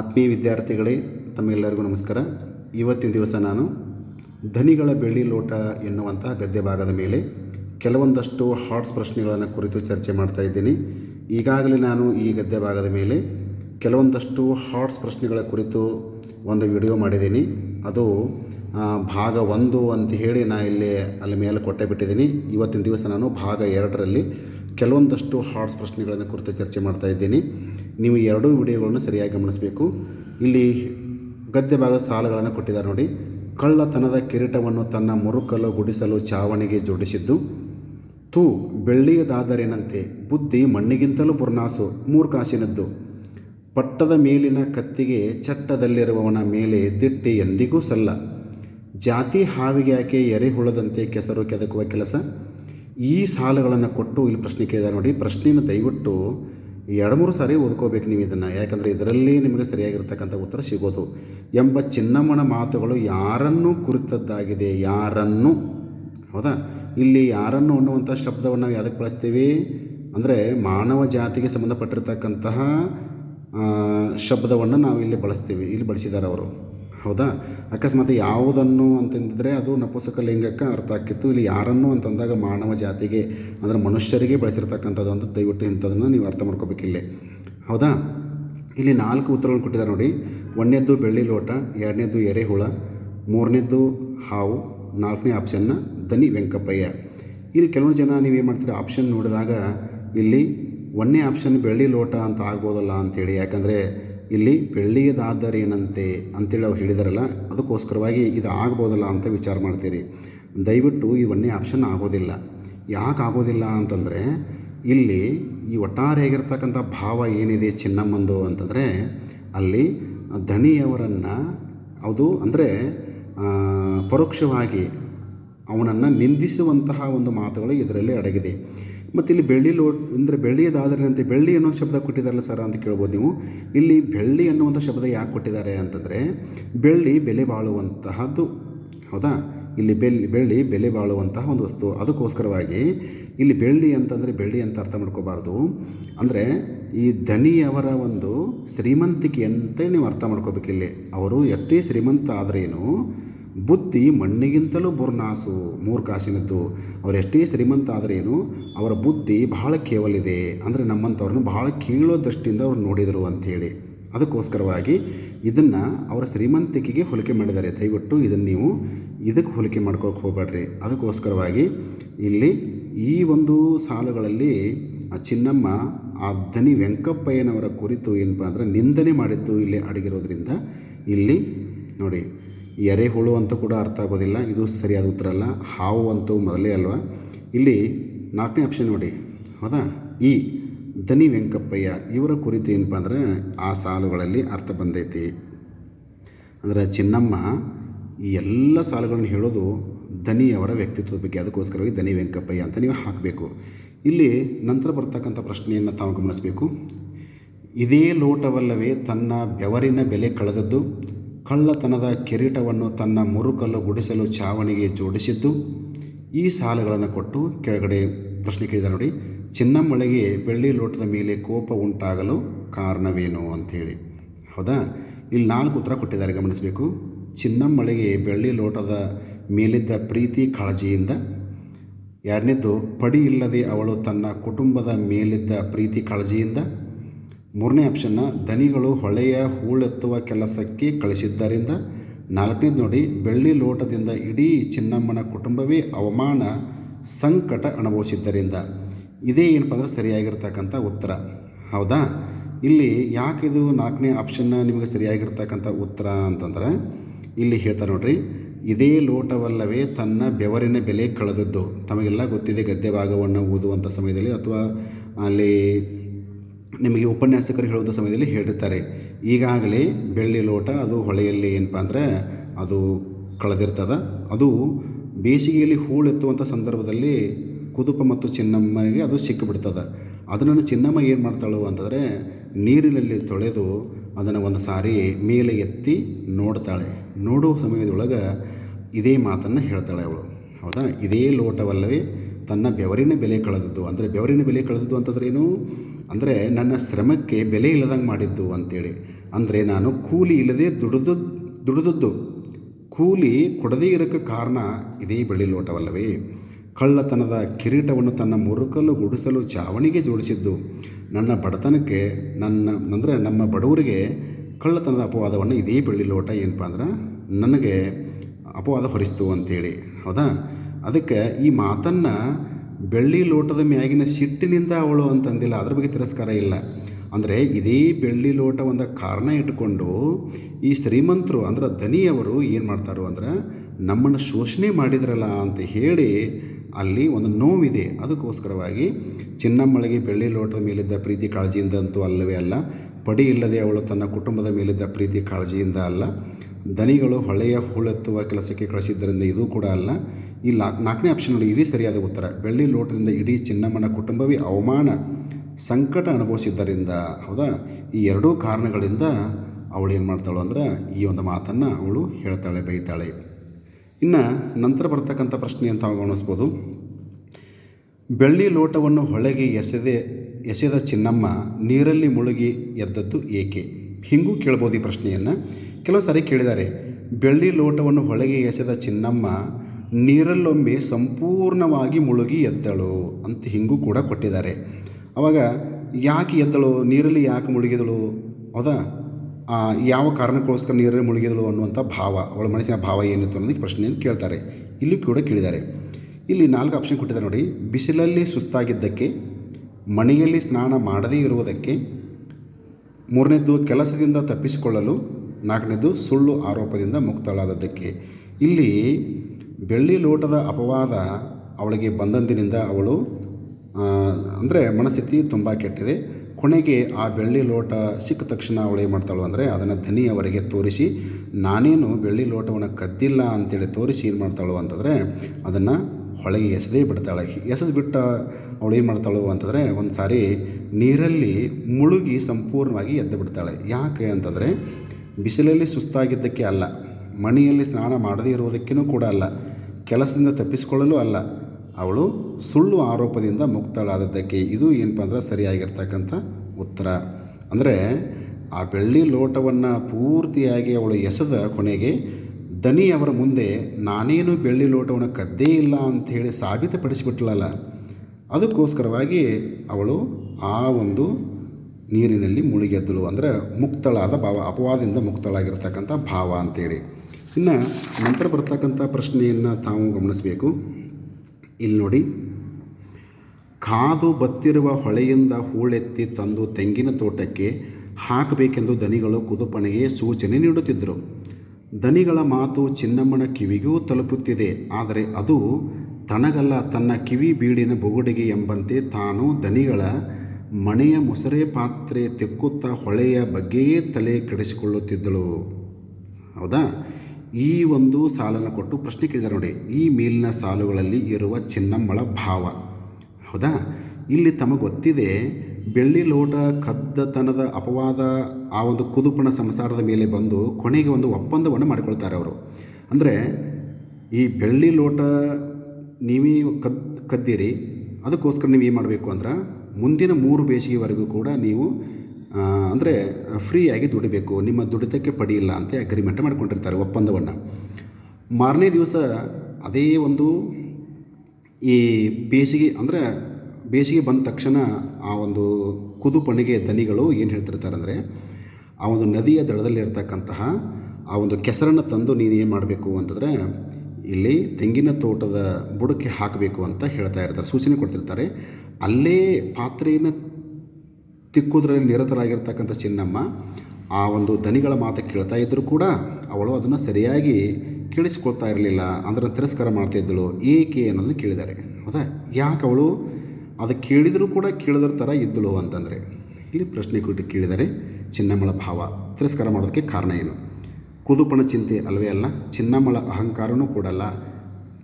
ಆತ್ಮೀಯ ವಿದ್ಯಾರ್ಥಿಗಳೇ ತಮಗೆಲ್ಲರಿಗೂ ನಮಸ್ಕಾರ. ಇವತ್ತಿನ ದಿವಸ ನಾನು ಧನಿಗಳ ಬೆಳ್ಳಿ ಲೋಟ ಎನ್ನುವಂತಹ ಗದ್ಯ ಭಾಗದ ಮೇಲೆ ಕೆಲವೊಂದಷ್ಟು ಹಾಟ್ಸ್ ಪ್ರಶ್ನೆಗಳನ್ನು ಕುರಿತು ಚರ್ಚೆ ಮಾಡ್ತಾ ಇದ್ದೀನಿ. ಈಗಾಗಲೇ ನಾನು ಈ ಗದ್ಯ ಭಾಗದ ಮೇಲೆ ಕೆಲವೊಂದಷ್ಟು ಹಾಟ್ಸ್ ಪ್ರಶ್ನೆಗಳ ಕುರಿತು ಒಂದು ವಿಡಿಯೋ ಮಾಡಿದ್ದೀನಿ. ಅದು ಭಾಗ ಒಂದು ಅಂತ ಹೇಳಿ ನಾನು ಇಲ್ಲಿ ಅಲ್ಲಿ ಮೇಲೆ ಕೊಟ್ಟೆ ಬಿಟ್ಟಿದ್ದೀನಿ. ಇವತ್ತಿನ ದಿವಸ ನಾನು ಭಾಗ ಎರಡರಲ್ಲಿ ಕೆಲವೊಂದಷ್ಟು ಹಾರ್ಡ್ಸ್ ಪ್ರಶ್ನೆಗಳನ್ನು ಕುರಿತು ಚರ್ಚೆ ಮಾಡ್ತಾ ಇದ್ದೀನಿ. ನೀವು ಎರಡೂ ವಿಡಿಯೋಗಳನ್ನು ಸರಿಯಾಗಿ ಗಮನಿಸಬೇಕು. ಇಲ್ಲಿ ಗದ್ಯ ಭಾಗದ ಸಾಲುಗಳನ್ನು ಕೊಟ್ಟಿದ್ದಾರೆ ನೋಡಿ. ಕಳ್ಳತನದ ಕಿರೀಟವನ್ನು ತನ್ನ ಮುರುಕಲು, ಗುಡಿಸಲು, ಚಾವಣಿಗೆ ಜೋಡಿಸಿದ್ದು. ತೂ, ಬೆಳ್ಳಿಯದಾದರೇನಂತೆ ಬುದ್ಧಿ ಮಣ್ಣಿಗಿಂತಲೂ ಬುರ್ನಾಸು ಮೂರ್ಖಾಸಿನದ್ದು. ಪಟ್ಟದ ಮೇಲಿನ ಕತ್ತಿಗೆ ಚಟ್ಟದಲ್ಲಿರುವವನ ಮೇಲೆ ದಿಟ್ಟಿ ಎಂದಿಗೂ ಸಲ್ಲ. ಜಾತಿ ಹಾವಿಗೆ ಯಾಕೆ ಎರೆಹುಳದಂತೆ ಕೆಸರು ಕೆದಕುವ ಕೆಲಸ. ಈ ಸಾಲುಗಳನ್ನು ಕೊಟ್ಟು ಇಲ್ಲಿ ಪ್ರಶ್ನೆ ಕೇಳಿದ್ದಾರೆ ನೋಡಿ, ಪ್ರಶ್ನೆಯನ್ನು ದಯವಿಟ್ಟು ಎರಡು ಮೂರು ಸಾರಿ ಓದ್ಕೋಬೇಕು ನೀವು ಇದನ್ನು. ಯಾಕಂದರೆ ಇದರಲ್ಲಿ ನಿಮಗೆ ಸರಿಯಾಗಿರ್ತಕ್ಕಂಥ ಉತ್ತರ ಸಿಗೋದು. ಎಂಬ ಚಿನ್ನಮ್ಮನ ಮಾತುಗಳು ಯಾರನ್ನು ಕುರಿತದ್ದಾಗಿದೆ? ಯಾರನ್ನು? ಹೌದಾ? ಇಲ್ಲಿ ಯಾರನ್ನು ಅನ್ನುವಂಥ ಶಬ್ದವನ್ನು ನಾವು ಯಾವುದಕ್ಕೆ ಬಳಸ್ತೀವಿ? ಅಂದರೆ ಮಾನವ ಜಾತಿಗೆ ಸಂಬಂಧಪಟ್ಟಿರ್ತಕ್ಕಂತಹ ಶಬ್ದವನ್ನು ನಾವು ಇಲ್ಲಿ ಬಳಸ್ತೀವಿ. ಇಲ್ಲಿ ಬಳಸಿದ್ದಾರೆ ಅವರು. ಹೌದಾ? ಅಕಸ್ಮಾತ್ ಯಾವುದನ್ನು ಅಂತಂದಿದ್ರೆ ಅದು ನಪುಸಕ ಲಿಂಗಕ್ಕೆ ಅರ್ಥ ಆಗ್ತಿತ್ತು. ಇಲ್ಲಿ ಯಾರನ್ನು ಅಂತಂದಾಗ ಮಾನವ ಜಾತಿಗೆ, ಅಂದರೆ ಮನುಷ್ಯರಿಗೆ ಬಳಸಿರ್ತಕ್ಕಂಥದ್ದು ಅಂತ ದಯವಿಟ್ಟು ಇಂಥದನ್ನು ನೀವು ಅರ್ಥ ಮಾಡ್ಕೋಬೇಕಿಲ್ಲ ಹೌದಾ? ಇಲ್ಲಿ ನಾಲ್ಕು ಉತ್ತರಗಳನ್ನು ಕೊಟ್ಟಿದ್ದಾರೆ ನೋಡಿ. ಒಂದನೇದ್ದು ಬೆಳ್ಳಿ ಲೋಟ, ಎರಡನೇದ್ದು ಎರೆಹುಳ ಮೂರನೇದ್ದು ಹಾವು, ನಾಲ್ಕನೇ ಆಪ್ಷನ್ನ ದನಿ ವೆಂಕಪ್ಪಯ್ಯ. ಇಲ್ಲಿ ಕೆಲವೊಂದು ಜನ ನೀವೇನು ಮಾಡ್ತೀರಿ, ಆಪ್ಷನ್ ನೋಡಿದಾಗ ಇಲ್ಲಿ ಒಂದನೇ ಆಪ್ಷನ್ ಬೆಳ್ಳಿ ಲೋಟ ಅಂತ ಆಗ್ಬೋದಲ್ಲ ಅಂಥೇಳಿ ಯಾಕಂದರೆ ಇಲ್ಲಿ ಬೆಳ್ಳಿಯದಾದರೇನಂತೆ ಅಂತೇಳಿ ಅವ್ರು ಹೇಳಿದಾರಲ್ಲ, ಅದಕ್ಕೋಸ್ಕರವಾಗಿ ಇದು ಆಗ್ಬೋದಲ್ಲ ಅಂತ ವಿಚಾರ ಮಾಡ್ತೀರಿ. ದಯವಿಟ್ಟು ಈ ಒಂದನೇ ಆಪ್ಷನ್ ಆಗೋದಿಲ್ಲ. ಯಾಕೆ ಆಗೋದಿಲ್ಲ ಅಂತಂದರೆ, ಇಲ್ಲಿ ಈ ಒಟ್ಟಾರೆಯಾಗಿರ್ತಕ್ಕಂಥ ಭಾವ ಏನಿದೆ ಚಿನ್ನಮ್ಮಂದು ಅಂತಂದರೆ, ಅಲ್ಲಿ ಧಣಿಯವರನ್ನು ಅದು ಅಂದರೆ ಪರೋಕ್ಷವಾಗಿ ಅವನನ್ನು ನಿಂದಿಸುವಂತಹ ಒಂದು ಮಾತುಗಳು ಇದರಲ್ಲಿ ಅಡಗಿದೆ. ಮತ್ತು ಇಲ್ಲಿ ಬೆಳ್ಳಿ ಲೋಟ್ ಅಂದರೆ ಬೆಳ್ಳಿಯದಾದರಂತೆ ಬೆಳ್ಳಿ ಅನ್ನೋ ಶಬ್ದ ಕೊಟ್ಟಿದ್ದಾರಲ್ಲ ಸರ್ ಅಂತ ಕೇಳ್ಬೋದು ನೀವು. ಇಲ್ಲಿ ಬೆಳ್ಳಿ ಅನ್ನುವಂಥ ಶಬ್ದ ಯಾಕೆ ಕೊಟ್ಟಿದ್ದಾರೆ ಅಂತಂದರೆ, ಬೆಳ್ಳಿ ಬೆಲೆ ಬಾಳುವಂತಹದ್ದು, ಹೌದಾ? ಇಲ್ಲಿ ಬೆಳ್ಳಿ ಬೆಳ್ಳಿ ಬೆಲೆ ಬಾಳುವಂತಹ ಒಂದು ವಸ್ತು. ಅದಕ್ಕೋಸ್ಕರವಾಗಿ ಇಲ್ಲಿ ಬೆಳ್ಳಿ ಅಂತಂದರೆ ಬೆಳ್ಳಿ ಅಂತ ಅರ್ಥ ಮಾಡ್ಕೋಬಾರ್ದು. ಅಂದರೆ ಈ ಧನಿಯವರ ಒಂದು ಶ್ರೀಮಂತಿಕೆ ಅಂತ ನೀವು ಅರ್ಥ ಮಾಡ್ಕೋಬೇಕು ಇಲ್ಲಿ. ಅವರು ಎಷ್ಟೇ ಶ್ರೀಮಂತ ಆದ್ರೇನು ಬುದ್ಧಿ ಮಣ್ಣಿಗಿಂತಲೂ ಬುರ್ನಾಸು. ಮೂರ್ಖಾಸಿನದ್ದು. ಅವ್ರು ಎಷ್ಟೇ ಶ್ರೀಮಂತ ಆದ್ರೇನು ಅವರ ಬುದ್ಧಿ ಬಹಳ ಕೇವಲಿದೆ ಅಂದರೆ ನಮ್ಮಂಥವ್ರನ್ನ ಬಹಳ ಕೀಳೋ ದೃಷ್ಟಿಯಿಂದ ಅವ್ರು ನೋಡಿದರು ಅಂಥೇಳಿ. ಅದಕ್ಕೋಸ್ಕರವಾಗಿ ಇದನ್ನು ಅವರ ಶ್ರೀಮಂತಿಕೆಗೆ ಹೋಲಿಕೆ ಮಾಡಿದ್ದಾರೆ. ದಯವಿಟ್ಟು ಇದನ್ನು ನೀವು ಇದಕ್ಕೆ ಹೋಲಿಕೆ ಮಾಡ್ಕೊಳಕ್ಕೆ ಹೋಗಬೇಡ್ರಿ. ಅದಕ್ಕೋಸ್ಕರವಾಗಿ ಇಲ್ಲಿ ಈ ಒಂದು ಸಾಲುಗಳಲ್ಲಿ ಆ ಚಿನ್ನಮ್ಮ, ಆ ಧನಿ ವೆಂಕಪ್ಪಯ್ಯನವರ ಕುರಿತು ಏನಪ್ಪ ಅಂದರೆ ನಿಂದನೆ ಮಾಡಿದ್ದು ಇಲ್ಲಿ ಅಡಗಿರೋದ್ರಿಂದ ಇಲ್ಲಿ ನೋಡಿ ಎರೆಹುಳು ಅಂತ ಕೂಡ ಅರ್ಥ ಆಗೋದಿಲ್ಲ. ಇದು ಸರಿಯಾದ ಉತ್ತರ ಅಲ್ಲ. ಹಾವು ಅಂತೂ ಮೊದಲೇ ಅಲ್ವಾ? ಇಲ್ಲಿ ನಾಲ್ಕನೇ ಆಪ್ಷನ್ ನೋಡಿ. ಹೌದಾ? ಈ ದನಿ ವೆಂಕಪ್ಪಯ್ಯ, ಇವರ ಕುರಿತು ಏನಪ್ಪ ಅಂದರೆ ಆ ಸಾಲುಗಳಲ್ಲಿ ಅರ್ಥ ಬಂದೈತಿ. ಅಂದರೆ ಚಿನ್ನಮ್ಮ, ಈ ಎಲ್ಲ ಸಾಲುಗಳನ್ನು ಹೇಳೋದು ದನಿಯವರ ವ್ಯಕ್ತಿತ್ವದ ಬಗ್ಗೆ. ಅದಕ್ಕೋಸ್ಕರವಾಗಿ ದನಿ ವೆಂಕಪ್ಪಯ್ಯ ಅಂತ ನೀವು ಹಾಕಬೇಕು. ಇಲ್ಲಿ ನಂತರ ಬರ್ತಕ್ಕಂಥ ಪ್ರಶ್ನೆಯನ್ನು ತಾವು ಗಮನಿಸಬೇಕು. ಇದೇ ಲೋಟವಲ್ಲವೇ ತನ್ನ ಬೆವರಿನ ಬೆಲೆ ಕಳೆದದ್ದು? ಕಳ್ಳತನದ ಕಿರೀಟವನ್ನು ತನ್ನ ಮುರುಕಲ್ಲು ಗುಡಿಸಲು ಚಾವಣಿಗೆ ಜೋಡಿಸಿದ್ದು, ಈ ಸಾಲುಗಳನ್ನು ಕೊಟ್ಟು ಕೆಳಗಡೆ ಪ್ರಶ್ನೆ ಕೇಳಿದ ನೋಡಿ. ಚಿನ್ನಮ್ಮಳಿಗೆ ಬೆಳ್ಳಿ ಲೋಟದ ಮೇಲೆ ಕೋಪ ಉಂಟಾಗಲು ಕಾರಣವೇನು ಅಂಥೇಳಿ. ಹೌದಾ? ಇಲ್ಲಿ ನಾಲ್ಕು ಉತ್ತರ ಕೊಟ್ಟಿದ್ದಾರೆ, ಗಮನಿಸಬೇಕು. ಚಿನ್ನಮ್ಮಳಿಗೆ ಬೆಳ್ಳಿ ಲೋಟದ ಮೇಲಿದ್ದ ಪ್ರೀತಿ ಕಾಳಜಿಯಿಂದ. ಎರಡನೇದ್ದು, ಪಡಿ ಇಲ್ಲದೆ ಅವಳು ತನ್ನ ಕುಟುಂಬದ ಮೇಲಿದ್ದ ಪ್ರೀತಿ ಕಾಳಜಿಯಿಂದ. ಮೂರನೇ ಆಪ್ಷನ್ನ ದನಿಗಳು ಹೊಳೆಯ ಹೂಳೆತ್ತುವ ಕೆಲಸಕ್ಕೆ ಕಳಿಸಿದ್ದರಿಂದ ನಾಲ್ಕನೇದು ನೋಡಿ ಬೆಳ್ಳಿ ಲೋಟದಿಂದ ಇಡೀ ಚಿನ್ನಮ್ಮನ ಕುಟುಂಬವೇ ಅವಮಾನ, ಸಂಕಟ ಅನುಭವಿಸಿದ್ದರಿಂದ. ಇದೇ ಏನಪ್ಪ ಅಂದರೆ ಸರಿಯಾಗಿರ್ತಕ್ಕಂಥ ಉತ್ತರ? ಹೌದಾ? ಇಲ್ಲಿ ಯಾಕೆ ಇದು ನಾಲ್ಕನೇ ಆಪ್ಷನ್ನ ನಿಮಗೆ ಸರಿಯಾಗಿರ್ತಕ್ಕಂಥ ಉತ್ತರ ಅಂತಂದ್ರೆ, ಇಲ್ಲಿ ಹೇಳ್ತಾರೆ ನೋಡ್ರಿ, ಇದೇ ಲೋಟವಲ್ಲವೇ ತನ್ನ ಬೆವರಿನ ಬೆಲೆ ಕಳೆದದ್ದು. ತಮಗೆಲ್ಲ ಗೊತ್ತಿದೆ ಗದ್ಯ ಭಾಗವನ್ನು ಓದುವಂಥ ಸಮಯದಲ್ಲಿ ಅಥವಾ ಅಲ್ಲಿ ನಿಮಗೆ ಉಪನ್ಯಾಸಕರು ಹೇಳುವಂಥ ಸಮಯದಲ್ಲಿ ಹೇಳಿರ್ತಾರೆ. ಈಗಾಗಲೇ ಬೆಳ್ಳಿ ಲೋಟ ಅದು ಹೊಳೆಯಲ್ಲಿ ಏನಪ್ಪ ಅಂದರೆ ಅದು ಕಳೆದಿರ್ತದೆ. ಅದು ಬೇಸಿಗೆಯಲ್ಲಿ ಹೂಳೆತ್ತುವಂಥ ಸಂದರ್ಭದಲ್ಲಿ ಕುದುಪ ಮತ್ತು ಚಿನ್ನಮ್ಮನಿಗೆ ಅದು ಸಿಕ್ಕಿಬಿಡ್ತದೆ. ಅದನ್ನು ಚಿನ್ನಮ್ಮ ಏನು ಮಾಡ್ತಾಳು ಅಂತಂದರೆ ನೀರಿನಲ್ಲಿ ತೊಳೆದು ಅದನ್ನು ಒಂದು ಸಾರಿ ಮೇಲೆ ಎತ್ತಿ ನೋಡ್ತಾಳೆ. ನೋಡುವ ಸಮಯದೊಳಗೆ ಇದೇ ಮಾತನ್ನು ಹೇಳ್ತಾಳೆ ಅವಳು. ಹೌದಾ? ಇದೇ ಲೋಟವಲ್ಲವೇ ತನ್ನ ಬೆವರಿನ ಬೆಲೆ ಕಳೆದದ್ದು. ಅಂದರೆ ಬೆವರಿನ ಬೆಲೆ ಕಳೆದದ್ದು ಅಂತಂದ್ರೆ ಏನು? ಅಂದರೆ ನನ್ನ ಶ್ರಮಕ್ಕೆ ಬೆಲೆ ಇಲ್ಲದಂಗೆ ಮಾಡಿದ್ದು ಅಂತೇಳಿ. ಅಂದರೆ ನಾನು ಕೂಲಿ ಇಲ್ಲದೆ ದುಡಿದು, ದುಡಿದದ್ದು. ಕೂಲಿ ಕೊಡದೇ ಇರೋಕ್ಕೆ ಕಾರಣ ಇದೇ ಬೆಳ್ಳಿ ಲೋಟವಲ್ಲವೇ. ಕಳ್ಳತನದ ಕಿರೀಟವನ್ನು ತನ್ನ ಮುರುಕಲು ಗುಡಿಸಲು ಚಾವಣಿಗೆ ಜೋಡಿಸಿದ್ದು. ನನ್ನ ಬಡತನಕ್ಕೆ, ನನ್ನ, ಅಂದರೆ ನಮ್ಮ ಬಡವರಿಗೆ ಕಳ್ಳತನದ ಅಪವಾದವನ್ನು ಇದೇ ಬೆಳ್ಳಿ ಲೋಟ ಏನಪ್ಪ ಅಂದ್ರೆ ನನಗೆ ಅಪವಾದ ಹೊರಿಸ್ತು ಅಂತೇಳಿ. ಹೌದಾ? ಅದಕ್ಕೆ ಈ ಮಾತನ್ನು ಬೆಳ್ಳಿ ಲೋಟದ ಮ್ಯಾಗಿನ ಸಿಟ್ಟಿನಿಂದ ಅವಳು ಅಂತಂದಿಲ್ಲ. ಅದ್ರ ಬಗ್ಗೆ ತಿರಸ್ಕಾರ ಇಲ್ಲ. ಅಂದರೆ ಇದೇ ಬೆಳ್ಳಿ ಲೋಟ ಒಂದು ಕಾರಣ ಇಟ್ಕೊಂಡು ಈ ಶ್ರೀಮಂತರು, ಅಂದ್ರೆ ಧನಿಯವರು ಏನು ಮಾಡ್ತಾರೋ, ಅಂದ್ರೆ ನಮ್ಮನ್ನು ಶೋಷಣೆ ಮಾಡಿದ್ರಲ್ಲ ಅಂತ ಹೇಳಿ ಅಲ್ಲಿ ಒಂದು ನೋವಿದೆ. ಅದಕ್ಕೋಸ್ಕರವಾಗಿ ಚಿನ್ನಮ್ಮಳಿಗೆ ಬೆಳ್ಳಿ ಲೋಟದ ಮೇಲಿದ್ದ ಪ್ರೀತಿ ಕಾಳಜಿಯಿಂದ ಅಂತೂ ಅಲ್ಲವೇ ಅಲ್ಲ, ಪಡಿ ಇಲ್ಲದೆ ಅವಳು ತನ್ನ ಕುಟುಂಬದ ಮೇಲಿದ್ದ ಪ್ರೀತಿ ಕಾಳಜಿಯಿಂದ ಅಲ್ಲ, ದನಿಗಳು ಹೊಳೆಯ ಹೂಳೆತ್ತುವ ಕೆಲಸಕ್ಕೆ ಕಳಿಸಿದ್ದರಿಂದ ಇದು ಕೂಡ ಅಲ್ಲ. ಈ ನಾಲ್ಕನೇ ಆಪ್ಷನ್ ನೋಡಿ ಇದೇ ಸರಿಯಾದ ಉತ್ತರ. ಬೆಳ್ಳಿ ಲೋಟದಿಂದ ಇಡೀ ಚಿನ್ನಮ್ಮನ ಕುಟುಂಬವೇ ಅವಮಾನ, ಸಂಕಟ ಅನುಭವಿಸಿದ್ದರಿಂದ, ಹೌದಾ? ಈ ಎರಡೂ ಕಾರಣಗಳಿಂದ ಅವಳು ಏನು ಮಾಡ್ತಾಳು ಅಂದ್ರೆ ಈ ಒಂದು ಮಾತನ್ನು ಅವಳು ಹೇಳ್ತಾಳೆ, ಬೈತಾಳೆ. ಇನ್ನು ನಂತರ ಬರ್ತಕ್ಕಂಥ ಪ್ರಶ್ನೆ ಅಂತ ಗಮನಿಸ್ಬೋದು. ಬೆಳ್ಳಿ ಲೋಟವನ್ನು ಹೊಳೆಗೆ ಎಸೆದೆ ಎಸೆದ ಚಿನ್ನಮ್ಮ ನೀರಲ್ಲಿ ಮುಳುಗಿ ಎದ್ದದ್ದು ಏಕೆ? ಹಿಂಗೂ ಕೇಳ್ಬೋದು ಈ ಪ್ರಶ್ನೆಯನ್ನು. ಕೆಲವು ಸಾರಿ ಕೇಳಿದ್ದಾರೆ. ಬೆಳ್ಳಿ ಲೋಟವನ್ನು ಹೊಳೆಗೆ ಎಸೆದ ಚಿನ್ನಮ್ಮ ನೀರಲ್ಲೊಮ್ಮೆ ಸಂಪೂರ್ಣವಾಗಿ ಮುಳುಗಿ ಎದ್ದಳು ಅಂತ ಹಿಂಗೂ ಕೂಡ ಕೊಟ್ಟಿದ್ದಾರೆ. ಅವಾಗ ಯಾಕೆ ಎದ್ದಳು? ನೀರಲ್ಲಿ ಯಾಕೆ ಮುಳುಗಿದಳು? ಹೌದಾ? ಯಾವ ಕಾರಣಕ್ಕೋಸ್ಕರ ನೀರಲ್ಲಿ ಮುಳುಗಿದಳು ಅನ್ನುವಂಥ ಭಾವ, ಅವಳ ಮನಸ್ಸಿನ ಭಾವ ಏನಿತ್ತು ಅನ್ನೋದಕ್ಕೆ ಪ್ರಶ್ನೆಯನ್ನು ಕೇಳ್ತಾರೆ. ಇಲ್ಲಿ ಕೂಡ ಕೇಳಿದ್ದಾರೆ. ಇಲ್ಲಿ ನಾಲ್ಕು ಆಪ್ಷನ್ ಕೊಟ್ಟಿದ್ದಾರೆ ನೋಡಿ. ಬಿಸಿಲಲ್ಲಿ ಸುಸ್ತಾಗಿದ್ದಕ್ಕೆ ಮನೆಯಲ್ಲಿ ಸ್ನಾನ ಮಾಡದೇ ಇರುವುದಕ್ಕೆ, ಮೂರನೇದ್ದು ಕೆಲಸದಿಂದ ತಪ್ಪಿಸಿಕೊಳ್ಳಲು ನಾಲ್ಕನೇದು ಸುಳ್ಳು ಆರೋಪದಿಂದ ಮುಕ್ತಳಾದದ್ದಕ್ಕೆ. ಇಲ್ಲಿ ಬೆಳ್ಳಿ ಲೋಟದ ಅಪವಾದ ಅವಳಿಗೆ ಬಂದಂದಿನಿಂದ ಅವಳು ಅಂದರೆ ಮನಸ್ಥಿತಿ ತುಂಬ ಕೆಟ್ಟಿದೆ. ಕೊನೆಗೆ ಆ ಬೆಳ್ಳಿ ಲೋಟ ಸಿಕ್ಕ ತಕ್ಷಣ ಅವಳು ಏನು ಮಾಡ್ತಾಳು ಅಂದರೆ ಅದನ್ನು ಧನಿಯವರಿಗೆ ತೋರಿಸಿ, ನಾನೇನು ಬೆಳ್ಳಿ ಲೋಟವನ್ನು ಕದ್ದಿಲ್ಲ ಅಂತೇಳಿ ತೋರಿಸಿ ಏನು ಮಾಡ್ತಾಳು ಅಂತಂದರೆ ಅದನ್ನು ಹೊಳೆಗೆ ಎಸೆದೇ ಬಿಡ್ತಾಳೆ. ಎಸೆದು ಬಿಟ್ಟ ಅವಳು ಏನು ಮಾಡ್ತಾಳು ಅಂತಂದರೆ ಒಂದು ಸಾರಿ ನೀರಲ್ಲಿ ಮುಳುಗಿ ಸಂಪೂರ್ಣವಾಗಿ ಎದ್ದು ಬಿಡ್ತಾಳೆ. ಯಾಕೆ ಅಂತಂದರೆ, ಬಿಸಿಲಲ್ಲಿ ಸುಸ್ತಾಗಿದ್ದಕ್ಕೆ ಅಲ್ಲ. ಮನೆಯಲ್ಲಿ ಸ್ನಾನ ಮಾಡದೇ ಇರುವುದಕ್ಕೇನೂ ಕೂಡ ಅಲ್ಲ, ಕೆಲಸದಿಂದ ತಪ್ಪಿಸಿಕೊಳ್ಳಲು ಅಲ್ಲ. ಅವಳು ಸುಳ್ಳು ಆರೋಪದಿಂದ ಮುಕ್ತಳಾದದ್ದಕ್ಕೆ ಇದು ಏನಪ್ಪ ಅಂದ್ರೆ ಸರಿಯಾಗಿರ್ತಕ್ಕಂಥ ಉತ್ತರ. ಅಂದರೆ ಆ ಬೆಳ್ಳಿ ಲೋಟವನ್ನು ಪೂರ್ತಿಯಾಗಿ ಅವಳು ಎಸೆದ ಕೊನೆಗೆ ದನಿ ಅವರ ಮುಂದೆ, ನಾನೇನು ಬೆಳ್ಳಿ ಲೋಟವನ್ನು ಕದ್ದೇ ಇಲ್ಲ ಅಂಥೇಳಿ ಸಾಬೀತುಪಡಿಸಿಬಿಟ್ಲಲ್ಲ. ಅದಕ್ಕೋಸ್ಕರವಾಗಿ ಅವಳು ಆ ಒಂದು ನೀರಿನಲ್ಲಿ ಮುಳುಗೆದ್ದಳು. ಅಂದರೆ ಮುಕ್ತಳಾದ ಭಾವ, ಅಪವಾದದಿಂದ ಮುಕ್ತಳಾಗಿರ್ತಕ್ಕಂಥ ಭಾವ ಅಂತೇಳಿ. ಇನ್ನು ನಂತರ ಬರ್ತಕ್ಕಂಥ ಪ್ರಶ್ನೆಯನ್ನು ತಾವು ಗಮನಿಸಬೇಕು. ಇಲ್ಲಿ ನೋಡಿ, ಕಾದು ಬತ್ತಿರುವ ಹೊಳೆಯಿಂದ ಹೂಳೆತ್ತಿ ತಂದು ತೆಂಗಿನ ತೋಟಕ್ಕೆ ಹಾಕಬೇಕೆಂದು ದನಿಗಳು ಕುದುಪಣೆಗೆ ಸೂಚನೆ ನೀಡುತ್ತಿದ್ದರು. ದನಿಗಳ ಮಾತು ಚಿನ್ನಮ್ಮನ ಕಿವಿಗೂ ತಲುಪುತ್ತಿದೆ. ಆದರೆ ಅದು ತನಗಲ್ಲ, ತನ್ನ ಕಿವಿ ಬೀಡಿನ ಬುಗುಡಿಗೆ ಎಂಬಂತೆ ತಾನು ದನಿಗಳ ಮಣೆಯ ಮೊಸರೆ ಪಾತ್ರೆ ತೆಕ್ಕುತ್ತಾ ಹೊಳೆಯ ಬಗ್ಗೆಯೇ ತಲೆ ಕೆಡಿಸಿಕೊಳ್ಳುತ್ತಿದ್ದಳು. ಹೌದಾ? ಈ ಒಂದು ಸಾಲನ್ನು ಕೊಟ್ಟು ಪ್ರಶ್ನೆ ಕೇಳಿದ್ದಾರೆ ನೋಡಿ. ಈ ಮೇಲಿನ ಸಾಲುಗಳಲ್ಲಿ ಇರುವ ಚಿನ್ನಮ್ಮಳ ಭಾವ. ಹೌದಾ? ಇಲ್ಲಿ ತಮಗೆ ಗೊತ್ತಿದೆ, ಬೆಳ್ಳಿ ಲೋಟ ಕದ್ದತನದ ಅಪವಾದ ಆ ಒಂದು ಕುದುಪಣ ಸಂಸಾರದ ಮೇಲೆ ಬಂದು ಕೊನೆಗೆ ಒಂದು ಒಪ್ಪಂದವನ್ನು ಮಾಡಿಕೊಳ್ತಾರೆ ಅವರು. ಅಂದರೆ, ಈ ಬೆಳ್ಳಿ ಲೋಟ ನೀವೇ ಕದ್, ಕದ್ದೀರಿ, ಅದಕ್ಕೋಸ್ಕರ ನೀವು ಏನು ಮಾಡಬೇಕು ಅಂದ್ರೆ, ಮುಂದಿನ ಮೂರು ಬೇಸಿಗೆವರೆಗೂ ಕೂಡ ನೀವು ಅಂದರೆ ಫ್ರೀಯಾಗಿ ದುಡಿಬೇಕು, ನಿಮ್ಮ ದುಡಿತಕ್ಕೆ ಪಡಿಯಿಲ್ಲ ಅಂತ ಅಗ್ರಿಮೆಂಟ್ ಮಾಡ್ಕೊಂಡಿರ್ತಾರೆ ಒಪ್ಪಂದವನ್ನು. ಮಾರನೇ ದಿವಸ ಅದೇ ಒಂದು ಈ ಬೇಸಿಗೆ, ಅಂದರೆ ಬೇಸಿಗೆ ಬಂದ ತಕ್ಷಣ ಆ ಒಂದು ಕುದುಪಣಿಗೆ ದನಿಗಳು ಏನು ಹೇಳ್ತಿರ್ತಾರೆ ಅಂದರೆ, ಆ ಒಂದು ನದಿಯ ದಡದಲ್ಲಿರ್ತಕ್ಕಂತಹ ಆ ಒಂದು ಕೆಸರನ್ನು ತಂದು ನೀನು ಏನು ಮಾಡಬೇಕು ಅಂತಂದರೆ, ಇಲ್ಲಿ ತೆಂಗಿನ ತೋಟದ ಬುಡಕ್ಕೆ ಹಾಕಬೇಕು ಅಂತ ಹೇಳ್ತಾ ಇರ್ತಾರೆ, ಸೂಚನೆ ಕೊಡ್ತಿರ್ತಾರೆ. ಅಲ್ಲೇ ಪಾತ್ರೆಯನ್ನು ತಿಕ್ಕುವುದರಲ್ಲಿ ನಿರತರಾಗಿರ್ತಕ್ಕಂಥ ಚಿನ್ನಮ್ಮ ಆ ಒಂದು ದನಿಗಳ ಮಾತು ಕೇಳ್ತಾ ಇದ್ದರೂ ಕೂಡ ಅವಳು ಅದನ್ನು ಸರಿಯಾಗಿ ಕೇಳಿಸ್ಕೊಳ್ತಾ ಇರಲಿಲ್ಲ, ಅಂದ್ರೆ ತಿರಸ್ಕಾರ ಮಾಡ್ತಾ ಇದ್ದಳು. ಏಕೆ ಅನ್ನೋದನ್ನು ಕೇಳಿದ್ದಾರೆ. ಹೌದಾ? ಯಾಕೆ ಅವಳು ಅದು ಕೇಳಿದರೂ ಕೂಡ ಕೇಳಿದ್ರ ಥರ ಇದ್ದಳು ಅಂತಂದರೆ, ಇಲ್ಲಿ ಪ್ರಶ್ನೆ ಕೊಟ್ಟು ಕೇಳಿದರೆ ಚಿನ್ನಮ್ಮಳ ಭಾವ ತಿರಸ್ಕಾರ ಮಾಡೋದಕ್ಕೆ ಕಾರಣ ಏನು? ಕುದುಪಣ ಚಿಂತೆ ಅಲ್ಲವೇ ಅಲ್ಲ, ಚಿನ್ನಮ್ಮಳ ಅಹಂಕಾರನೂ ಕೂಡಲ್ಲ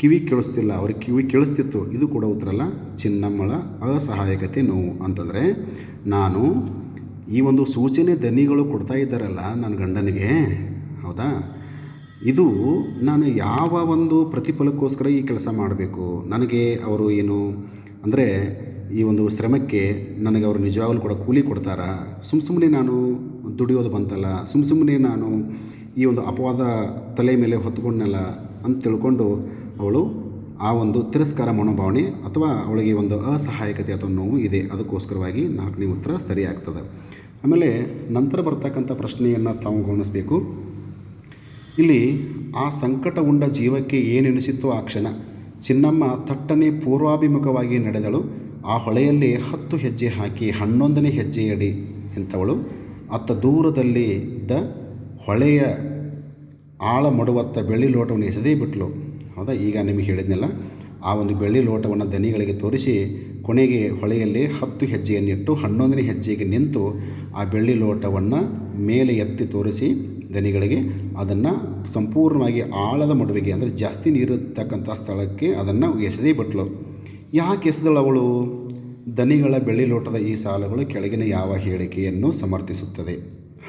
ಕಿವಿ ಕೇಳಿಸ್ತಿಲ್ಲ, ಅವ್ರಿಗೆ ಕಿವಿ ಕೇಳಿಸ್ತಿತ್ತು, ಇದು ಕೂಡ ಉತ್ತರ ಅಲ್ಲ. ಚಿನ್ನಮ್ಮಳ ಅಸಹಾಯಕತೆ ನೋವು ಅಂತಂದರೆ, ನಾನು ಈ ಒಂದು ಸೂಚನೆ ದನಿಗಳು ಕೊಡ್ತಾ ಇದ್ದಾರಲ್ಲ ನನ್ನ ಗಂಡನಿಗೆ, ಹೌದಾ? ಇದು ನಾನು ಯಾವ ಒಂದು ಪ್ರತಿಫಲಕ್ಕೋಸ್ಕರ ಈ ಕೆಲಸ ಮಾಡಬೇಕು? ನನಗೆ ಅವರು ಏನು ಅಂದರೆ, ಈ ಒಂದು ಶ್ರಮಕ್ಕೆ ನನಗೆ ಅವರು ನಿಜವಾಗಲೂ ಕೂಡ ಕೂಲಿ ಕೊಡ್ತಾರಾ? ಸುಮ್ಮ ಸುಮ್ಮನೆ ನಾನು ದುಡಿಯೋದು ಬಂತಲ್ಲ ಸುಮ್ಮ ಸುಮ್ಮನೆ ನಾನು ಈ ಒಂದು ಅಪವಾದ ತಲೆ ಮೇಲೆ ಹೊತ್ಕೊಂಡ್ನಲ್ಲ ಅಂತ ತಿಳ್ಕೊಂಡು ಅವಳು ಆ ಒಂದು ತಿರಸ್ಕಾರ ಮನೋಭಾವನೆ ಅಥವಾ ಅವಳಿಗೆ ಒಂದು ಅಸಹಾಯಕತೆ ಅಥವಾ ನೋವು ಇದೆ, ಅದಕ್ಕೋಸ್ಕರವಾಗಿ ನಾಲ್ಕನೇ ಉತ್ತರ ಸರಿ ಆಮೇಲೆ ನಂತರ ಬರ್ತಕ್ಕಂಥ ಪ್ರಶ್ನೆಯನ್ನು ತಾವು ಗಮನಿಸಬೇಕು. ಇಲ್ಲಿ ಆ ಸಂಕಟ ಉಂಡ ಜೀವಕ್ಕೆ ಏನೆನಿಸಿತ್ತೋ ಆ ಕ್ಷಣ ಚಿನ್ನಮ್ಮ ತಟ್ಟನೆ ಪೂರ್ವಾಭಿಮುಖವಾಗಿ ನಡೆದಳು. ಆ ಹೊಳೆಯಲ್ಲಿ ಹತ್ತು ಹೆಜ್ಜೆ ಹಾಕಿ ಹನ್ನೊಂದನೇ ಹೆಜ್ಜೆಯಡಿ ಎಂಥವಳು ಅತ್ತ ದೂರದಲ್ಲಿ ಇದ್ದ ಹೊಳೆಯ ಆಳ ಮಡುವತ್ತ ಬೆಳ್ಳಿ ಲೋಟವನ್ನು ಎಸೆದೇ ಬಿಟ್ಲು. ಹೌದಾ? ಈಗ ನಿಮಗೆ ಹೇಳಿದ್ನಲ್ಲ, ಆ ಒಂದು ಬೆಳ್ಳಿ ಲೋಟವನ್ನು ದನಿಗಳಿಗೆ ತೋರಿಸಿ ಕೊನೆಗೆ ಹೊಳೆಯಲ್ಲಿ ಹತ್ತು ಹೆಜ್ಜೆಯನ್ನಿಟ್ಟು ಹನ್ನೊಂದನೇ ಹೆಜ್ಜೆಗೆ ನಿಂತು ಆ ಬೆಳ್ಳಿ ಲೋಟವನ್ನು ಮೇಲೆ ಎತ್ತಿ ತೋರಿಸಿ ದನಿಗಳಿಗೆ ಅದನ್ನು ಸಂಪೂರ್ಣವಾಗಿ ಆಳದ ಮಡುವಿಗೆ, ಅಂದರೆ ಜಾಸ್ತಿ ನೀರಿರ್ತಕ್ಕಂಥ ಸ್ಥಳಕ್ಕೆ ಅದನ್ನು ಎಸೆದೇ ಬಿಟ್ಲು. ಯಾಕೆ ಎಸೆದಳು ಅವಳು? ದನಿಗಳ ಬೆಳ್ಳಿ ಲೋಟದ ಈ ಸಾಲುಗಳು ಕೆಳಗಿನ ಯಾವ ಹೇಳಿಕೆಯನ್ನು ಸಮರ್ಥಿಸುತ್ತದೆ?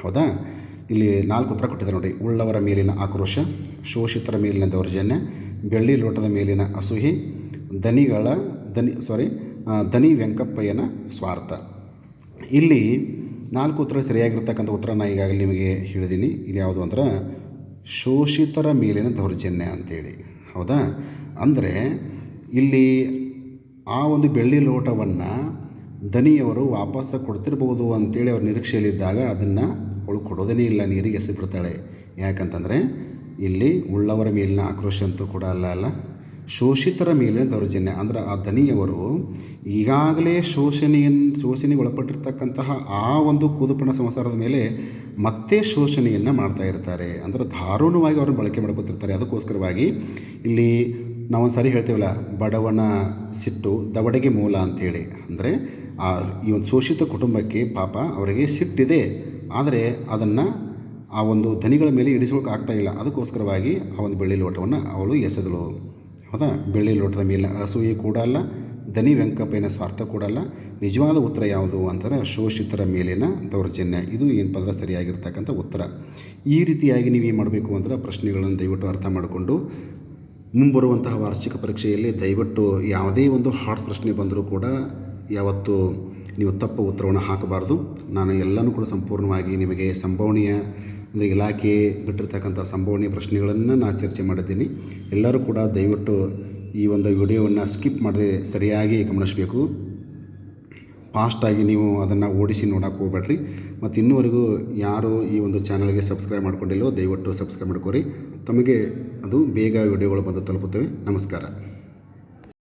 ಹೌದಾ? ಇಲ್ಲಿ ನಾಲ್ಕು ಉತ್ತರ ಕೊಟ್ಟಿದ್ದಾರೆ ನೋಡಿ. ಉಳ್ಳವರ ಮೇಲಿನ ಆಕ್ರೋಶ, ಶೋಷಿತರ ಮೇಲಿನ ದೌರ್ಜನ್ಯ, ಬೆಳ್ಳಿ ಲೋಟದ ಮೇಲಿನ ಅಸೂಹಿ ದನಿಗಳ ದನಿ ಸಾರಿ ದನಿ ವೆಂಕಪ್ಪಯ್ಯನ ಸ್ವಾರ್ಥ. ಇಲ್ಲಿ ನಾಲ್ಕು ಉತ್ತರ ಸರಿಯಾಗಿರ್ತಕ್ಕಂಥ ಉತ್ತರ ನಾನು ಈಗಾಗಲೇ ನಿಮಗೆ ಹೇಳಿದ್ದೀನಿ. ಇಲ್ಲಿ ಯಾವುದು ಅಂದ್ರೆ, ಶೋಷಿತರ ಮೇಲಿನ ದೌರ್ಜನ್ಯ ಅಂತೇಳಿ. ಹೌದಾ? ಅಂದರೆ, ಇಲ್ಲಿ ಆ ಒಂದು ಬೆಳ್ಳಿ ಲೋಟವನ್ನು ದನಿಯವರು ವಾಪಸ್ಸು ಕೊಡ್ತಿರ್ಬೋದು ಅಂತೇಳಿ ಅವ್ರ ನಿರೀಕ್ಷೆಯಲ್ಲಿದ್ದಾಗ ಅದನ್ನು ಅವಳು ಕೊಡೋದೇ ಇಲ್ಲ, ನೀರಿಗೆ ಎಸೆಬಿಡ್ತಾಳೆ ಯಾಕಂತಂದರೆ, ಇಲ್ಲಿ ಉಳ್ಳವರ ಮೇಲಿನ ಆಕ್ರೋಶ ಅಂತೂ ಕೂಡ ಅಲ್ಲ ಅಲ್ಲ. ಶೋಷಿತರ ಮೇಲಿನ ದೌರ್ಜನ್ಯ. ಅಂದ್ರೆ ಆ ಧನಿಯವರು ಈಗಾಗಲೇ ಶೋಷಣೆಯನ್ನು ಶೋಷಣೆಗೆ ಒಳಪಟ್ಟಿರ್ತಕ್ಕಂತಹ ಆ ಒಂದು ಕೂದುಪಣ ಸಂಸಾರದ ಮೇಲೆ ಮತ್ತೆ ಶೋಷಣೆಯನ್ನು ಮಾಡ್ತಾ ಇರ್ತಾರೆ. ಅಂದರೆ ದಾರುಣವಾಗಿ ಅವ್ರನ್ನ ಬಳಕೆ ಮಾಡ್ಕೊತಿರ್ತಾರೆ. ಅದಕ್ಕೋಸ್ಕರವಾಗಿ ಇಲ್ಲಿ ನಾವೊಂದು ಸಾರಿ ಹೇಳ್ತೇವಲ್ಲ, ಬಡವನ ಸಿಟ್ಟು ದವಡೆಗೆ ಮೂಲ ಅಂಥೇಳಿ ಅಂದರೆ ಆ ಈ ಒಂದು ಶೋಷಿತ ಕುಟುಂಬಕ್ಕೆ ಪಾಪ ಅವರಿಗೆ ಸಿಟ್ಟಿದೆ. ಆದರೆ ಅದನ್ನು ಆ ಒಂದು ಧನಿಗಳ ಮೇಲೆ ಇಡಿಸ್ಕೊಳ್ಳೋಕೆ ಆಗ್ತಾ ಇಲ್ಲ. ಅದಕ್ಕೋಸ್ಕರವಾಗಿ ಆ ಒಂದು ಬೆಳ್ಳಿ ಲೋಟವನ್ನು ಅವಳು ಎಸೆದಳು. ಹೌದಾ? ಬೆಳ್ಳಿ ಲೋಟದ ಮೇಲೆ ಅಸೂಯೆ ಕೂಡ ಅಲ್ಲ ಧನಿ ವೆಂಕಪ್ಪನ ಸ್ವಾರ್ಥ ಕೂಡ ಅಲ್ಲ. ನಿಜವಾದ ಉತ್ತರ ಯಾವುದು ಅಂತಂದರೆ ಶೋಷಿತರ ಮೇಲಿನ ದೌರ್ಜನ್ಯ. ಇದು ಏನಪ್ಪ ಅಂದ್ರೆ ಸರಿಯಾಗಿರ್ತಕ್ಕಂಥ ಉತ್ತರ. ಈ ರೀತಿಯಾಗಿ ನೀವು ಏನು ಮಾಡಬೇಕು ಅಂದರೆ ಪ್ರಶ್ನೆಗಳನ್ನು ದಯವಿಟ್ಟು ಅರ್ಥ ಮಾಡಿಕೊಂಡು ಮುಂಬರುವಂತಹ ವಾರ್ಷಿಕ ಪರೀಕ್ಷೆಯಲ್ಲಿ ದಯವಿಟ್ಟು ಯಾವುದೇ ಒಂದು ಹಾರ್ಟ್ ಪ್ರಶ್ನೆ ಬಂದರೂ ಕೂಡ ಯಾವತ್ತು ನೀವು ತಪ್ಪು ಉತ್ತರವನ್ನು ಹಾಕಬಾರ್ದು. ನಾನು ಎಲ್ಲನೂ ಕೂಡ ಸಂಪೂರ್ಣವಾಗಿ ನಿಮಗೆ ಸಂಭವನೀಯ ಅಂದರೆ ಇಲಾಖೆ ಬಿಟ್ಟಿರ್ತಕ್ಕಂಥ ಸಂಭವನೀಯ ಪ್ರಶ್ನೆಗಳನ್ನು ನಾನು ಚರ್ಚೆ ಮಾಡಿದ್ದೀನಿ. ಎಲ್ಲರೂ ಕೂಡ ದಯವಿಟ್ಟು ಈ ಒಂದು ವಿಡಿಯೋವನ್ನು ಸ್ಕಿಪ್ ಮಾಡದೆ ಸರಿಯಾಗಿ ಗಮನಿಸಬೇಕು. ಫಾಸ್ಟಾಗಿ ನೀವು ಅದನ್ನು ಓಡಿಸಿ ನೋಡೋಕೆ ಹೋಗ್ಬೇಡ್ರಿ. ಮತ್ತು ಇನ್ನೂವರೆಗೂ ಯಾರು ಈ ಒಂದು ಚಾನಲ್ಗೆ ಸಬ್ಸ್ಕ್ರೈಬ್ ಮಾಡ್ಕೊಂಡಿಲ್ಲೋ ದಯವಿಟ್ಟು ಸಬ್ಸ್ಕ್ರೈಬ್ ಮಾಡ್ಕೊರಿ. ತಮಗೆ ಅದು ಬೇಗ ವಿಡಿಯೋಗಳು ಬಂದು ತಲುಪುತ್ತವೆ. ನಮಸ್ಕಾರ.